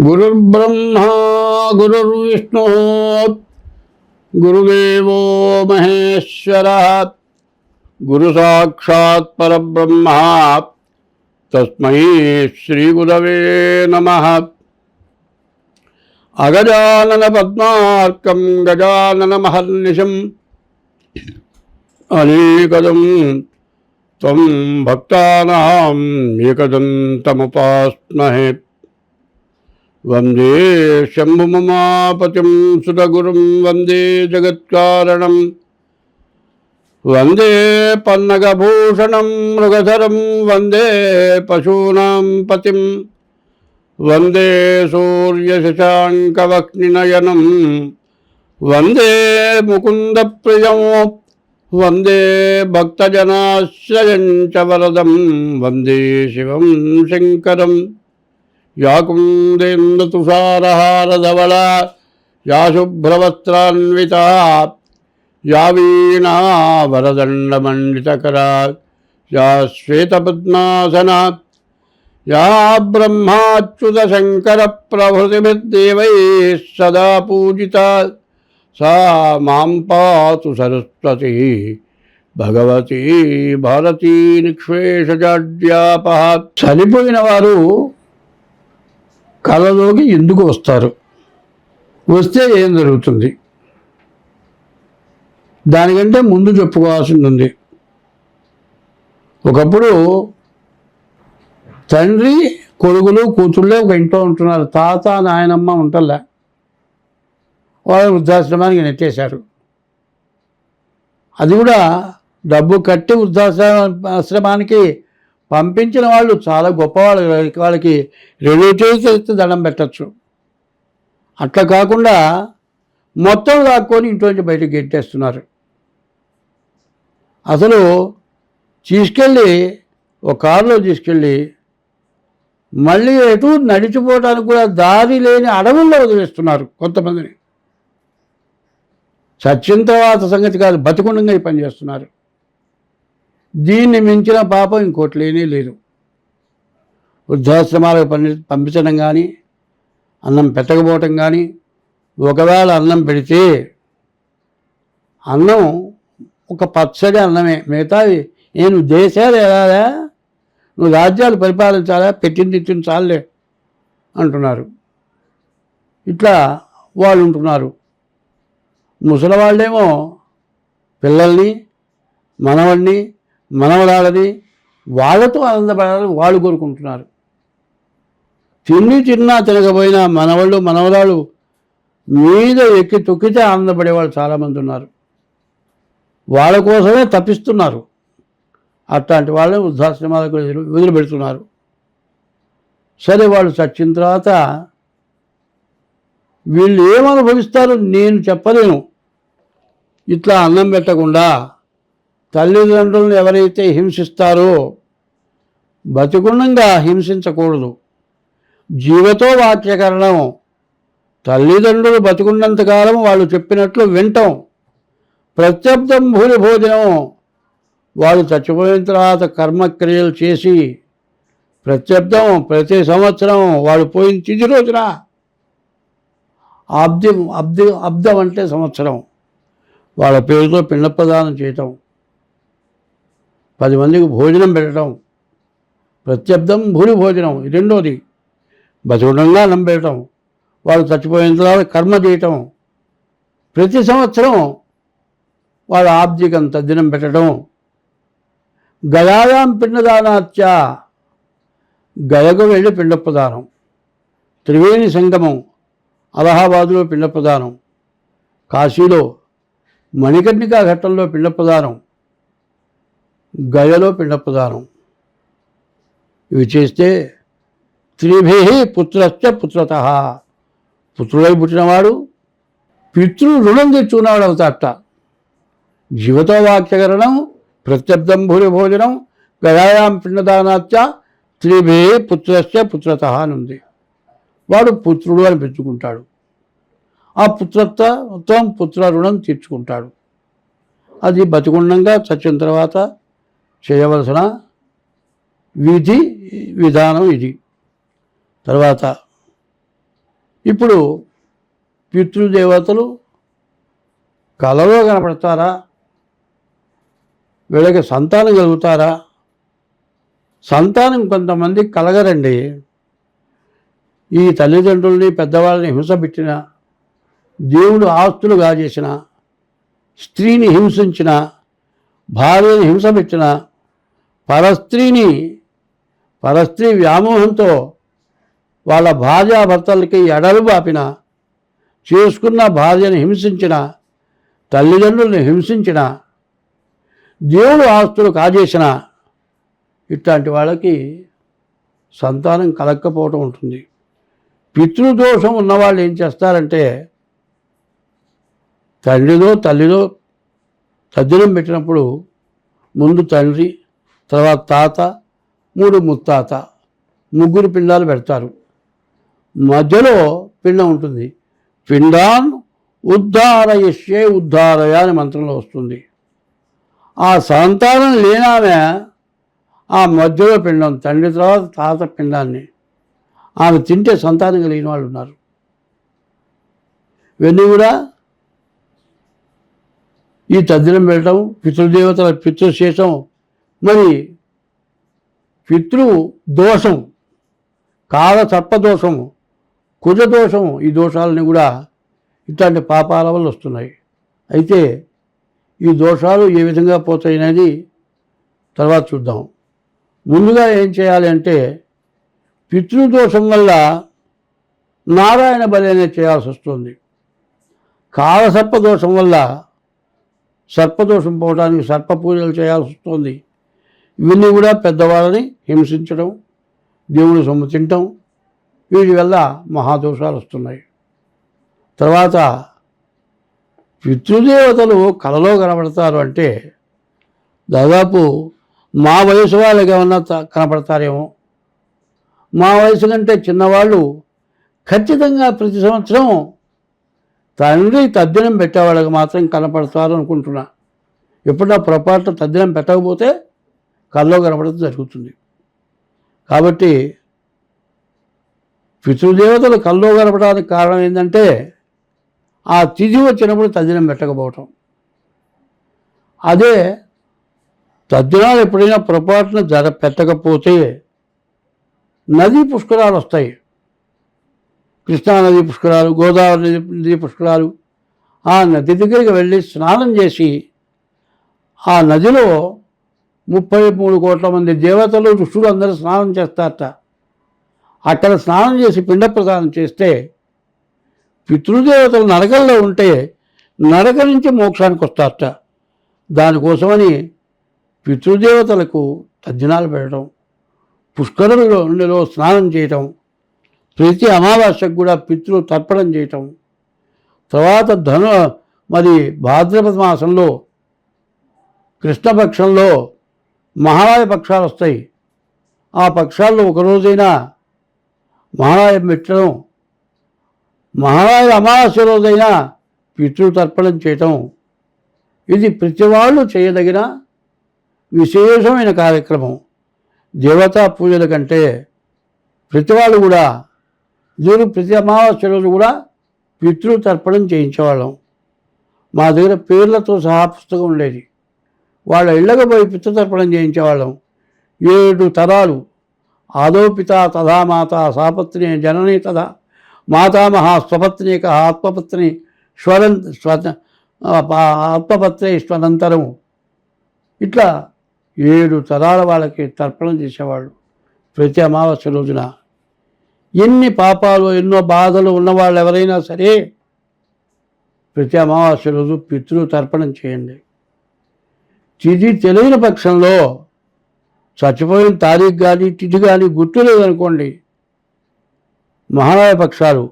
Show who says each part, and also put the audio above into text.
Speaker 1: गुरुर्ब्रह्मा, गुरुर्विष्णु, गुरुदेव महेश्वर गुरु गुरुसाक्षात् परब्रह्म नम अगजानन नमः। गजानन गजाननमहर्निशम् अनेकदं त्वं भक्तानाम् एकदन्तमुपास्महे வந்தே சம்புமமாபதிம் சுதகுரும் வந்தே ஜெகத்காரணம். வந்தே பன்னகபூஷணம் மிருகதரம் வந்தே பசூனாம் பதிம். வந்தே சூரியசசாங்கவக்னிநயனம் வந்தே முகுந்தப்பிரியம். வந்தே பக்தஜனாசிரயஞ்ச வரதம். வந்தே சிவம் சங்கரம். యాకుందేంద్రతుషారహారధవళా యా శుభ్రవస్త్రాన్విత యా వీణా వరదండమండితకరా యా శ్వేతపద్మాసన యా బ్రహ్మాచ్యుతశంకర ప్రభృతిభిర్దేవై సదా పూజిత సా మాం పాతు సరస్వతి భగవతీ భారతీ నిక్షేషజాడ్యాప చనిపోయిన వారు కళలోకి ఎందుకు వస్తారు? వస్తే ఏం జరుగుతుంది? దానికంటే ముందు చెప్పుకోవాల్సింది ఉంది. ఒకప్పుడు తండ్రి కొడుకులు కూతుళ్ళే ఒక ఇంట్లో ఉంటున్నారు. తాత నాయనమ్మ ఉంటలే. వాళ్ళు వృద్ధాశ్రమానికి నెట్టేశారు. అది కూడా డబ్బు కట్టి వృద్ధాశ్రమానికి పంపించిన వాళ్ళు చాలా గొప్పవాళ్ళు. వాళ్ళకి రిలేటివ్స్ అయితే దండం పెట్టచ్చు. అట్లా కాకుండా మొత్తం లాక్కొని ఇంట్లోంచి బయటకు గెట్టేస్తున్నారు. అసలు తీసుకెళ్ళి ఒక కారులో తీసుకెళ్ళి మళ్ళీ ఎటు నడిచిపోవడానికి కూడా దారి లేని అడవుల్లో వదిలేస్తున్నారు కొంతమందిని. సత్యం తర్వాత సంగతి కాదు బతికుండంగా ఈ పని చేస్తున్నారు దీన్ని మించిన పాపం ఇంకోటి లేనే లేదు. వృద్ధాశ్రమాలకు పని పంపించడం కానీ అన్నం పెట్టకపోవటం కానీ ఒకవేళ అన్నం పెడితే అన్నం ఒక పచ్చడి అన్నమే. మిగతా నేను దేశాలు ఎలా నువ్వు రాజ్యాలు పరిపాలించాలా? పెట్టింది ఇచ్చింది చాలే అంటున్నారు. ఇట్లా వాళ్ళు ఉంటున్నారు. ముసలి వాళ్ళేమో పిల్లల్ని మనవడిని మనవరాలని వాళ్ళతో ఆనందపడాలని వాళ్ళు కోరుకుంటున్నారు. తిండి తిన్నా తినకపోయినా మనవాళ్ళు మనవరాలు మీద ఎక్కి తొక్కితే ఆనందపడే వాళ్ళు చాలామంది ఉన్నారు. వాళ్ళ కోసమే తప్పిస్తున్నారు. అట్లాంటి వాళ్ళని వృద్ధాశ్రమాలకు వదిలిపెడుతున్నారు. సరే వాళ్ళు చచ్చిన తర్వాత వీళ్ళు ఏమనుభవిస్తారో నేను చెప్పలేను. ఇట్లా అన్నం పెట్టకుండా తల్లిదండ్రులను ఎవరైతే హింసిస్తారో బతికుండంగా హింసించకూడదు. జీవతో వాక్యకరణం తల్లిదండ్రులు బతికున్నంతకాలం వాళ్ళు చెప్పినట్లు వింటాం. ప్రత్యర్థం భూరి భోజనం. వాళ్ళు చచ్చిపోయిన తర్వాత కర్మక్రియలు చేసి ప్రత్యర్థం ప్రతి సంవత్సరం వాళ్ళు పోయిన తిది రోజున అబ్దం అబ్ది అబ్దం అంటే సంవత్సరం. వాళ్ళ పేరుతో పిండ ప్రదానం చేయటం. పది మందికి భోజనం పెట్టడం ప్రత్యర్థం భూరి భోజనం రెండోది. బతుకుండంగా అన్నం పెట్టడం వాళ్ళు చచ్చిపోయిన తర్వాత కర్మ చేయటం. ప్రతి సంవత్సరం వాళ్ళ ఆబ్దికం తద్దినం పెట్టడం. గయాయాం పిండదానాత్య గదకు వెళ్ళి పిండ ప్రదానం త్రివేణి సంగమం అలహాబాదులో పిండ ప్రదానం కాశీలో మణికర్ణికా ఘట్టంలో పిండ ప్రదానం గయలో పిండపదానం. ఇవి చేస్తే త్రిభి పుత్రశ్చ పుత్రత. పుత్రుడై పుట్టినవాడు పితృ రుణం తెచ్చుకున్నవాడు అవుతాట జీవతో వాక్యకరణం భూరి భోజనం గయాయాం పిండదానాత్య త్రిభి పుత్రశ్చ పుత్రత అని ఉంది. వాడు పుత్రుడు అని పెంచుకుంటాడు. ఆ పుత్రత్వం పుత్ర రుణం తీర్చుకుంటాడు. అది బతికుండంగా చచ్చిన తర్వాత చేయవలసిన విధి విధానం ఇది. తర్వాత ఇప్పుడు పితృదేవతలు కలలో కనపడతారా? వీళ్ళకి సంతానం కలుగుతారా? సంతానం కొంతమంది కలగరండి. ఈ తల్లిదండ్రుల్ని పెద్దవాళ్ళని హింస పెట్టిన దేవుడు ఆస్తులు గాజేసిన స్త్రీని హింసించిన భార్యని హింస పెట్టిన పరస్త్రీని పరస్త్రీ వ్యామోహంతో వాళ్ళ భార్యాభర్తలకి ఎడలు బాపిన చేసుకున్న భార్యను హింసించిన తల్లిదండ్రుల్ని హింసించిన దేవుడు ఆస్తులు కాజేసిన ఇట్లాంటి వాళ్ళకి సంతానం కలగకపోవటం ఉంటుంది. పితృదోషం ఉన్నవాళ్ళు ఏం చేస్తారంటే తండ్రిదో తల్లిదో తద్దినం పెట్టినప్పుడు ముందు తండ్రి తర్వాత తాత మూడు ముత్తాత ముగ్గురు పిండాలు పెడతారు. మధ్యలో పిండం ఉంటుంది. పిండాన్ ఉద్ధారయశ్యే ఉద్ధారయ అనే మంత్రంలో వస్తుంది. ఆ సంతానం లేనామె ఆ మధ్యలో పిండం తండ్రి తర్వాత తాత పిండాన్ని. ఆమె తింటే సంతానం కలిగిన వాళ్ళు ఉన్నారు. ఇవన్నీ కూడా ఈ తద్దినం పెట్టడం పితృదేవతల పితృశేషం మరి పితృ దోషం కాల సర్పదోషము కుజ దోషం ఈ దోషాలని కూడా ఇట్లాంటి పాపాల వల్ల వస్తున్నాయి. అయితే ఈ దోషాలు ఏ విధంగా పోతాయి అనేది తర్వాత చూద్దాం. ముందుగా ఏం చేయాలి అంటే పితృదోషం వల్ల నారాయణ బలి అనేది చేయాల్సి వస్తుంది. కాలసర్పదోషం వల్ల సర్పదోషం పోవడానికి సర్ప పూజలు చేయాల్సి వస్తుంది. ఇవన్నీ కూడా పెద్దవాళ్ళని హింసించడం దేవుని సొమ్ము తింటాం వీటి వల్ల మహాదోషాలు వస్తున్నాయి. తర్వాత పితృదేవతలు కలలో కనబడతారు అంటే దాదాపు మా వయసు వాళ్ళకి ఏమన్నా త- కనపడతారేమో మా వయసు కంటే చిన్నవాళ్ళు ఖచ్చితంగా ప్రతి సంవత్సరం తండ్రి తద్దినం పెట్టేవాళ్ళకి మాత్రం కనపడతారు అనుకుంటున్నా. ఎప్పుడన్నా పొరపాటున తద్దినం పెట్టకపోతే కల్లో కనపడడం జరుగుతుంది. కాబట్టి పితృదేవతలు కల్లో గడపడానికి కారణం ఏంటంటే ఆ తిథి వచ్చినప్పుడు తద్దినం పెట్టకపోవటం. అదే తద్దినాలు ఎప్పుడైనా పొరపాటున జర పెట్టకపోతే నదీ పుష్కరాలు వస్తాయి. కృష్ణానది పుష్కరాలు గోదావరి నది నది పుష్కరాలు ఆ నది దగ్గరికి వెళ్ళి స్నానం చేసి ఆ నదిలో ముప్పై మూడు కోట్ల మంది దేవతలు ఋషులు అందరూ స్నానం చేస్తారట. అక్కడ స్నానం చేసి పిండ ప్రదానం చేస్తే పితృదేవతలు నరకల్లో ఉంటే నరక నుంచి మోక్షానికి వస్తారట. దానికోసమని పితృదేవతలకు తద్దినాలు పెట్టడం పుష్కరంలో నుండిలో స్నానం చేయటం ప్రతి అమావాస్యకు కూడా పితృ తర్పణం చేయటం తర్వాత ధను మరి భాద్రపద మాసంలో కృష్ణపక్షంలో మహాలయ పక్షాలు వస్తాయి. ఆ పక్షాల్లో ఒక రోజైనా మహాలయం పెట్టడం మహాలయ అమావాస్య రోజైనా పితృతర్పణం చేయటం ఇది ప్రతి వాళ్ళు చేయదగిన విశేషమైన కార్యక్రమం. దేవతా పూజల కంటే ప్రతి వాళ్ళు కూడా దీని ప్రతి అమావాస్య రోజు కూడా పితృతర్పణం చేయించేవాళ్ళం. మా దగ్గర పేర్లతో సహా పుస్తకం ఉండేది. వాళ్ళ ఇళ్ళకు పోయి పితృతర్పణం చేయించేవాళ్ళం. ఏడు తరాలు. ఆదో పిత తథా మాత సాపత్ని జనని తథా మాతామహ స్వపత్నిక ఆత్మపత్ని స్వరం స్వ ఆత్మపత్ని స్వనంతరము. ఇట్లా ఏడు తరాల వాళ్ళకి తర్పణం చేసేవాళ్ళు ప్రతి అమావాస్య రోజున. ఎన్ని పాపాలు ఎన్నో బాధలు ఉన్నవాళ్ళు ఎవరైనా సరే ప్రతి అమావాస్య రోజు పితృ తర్పణం చేయండి. తిది తెలియని పక్షంలో చచ్చిపోయిన తారీఖు కానీ తిథి కానీ గుర్తు లేదనుకోండి మహాలయ పక్షాలు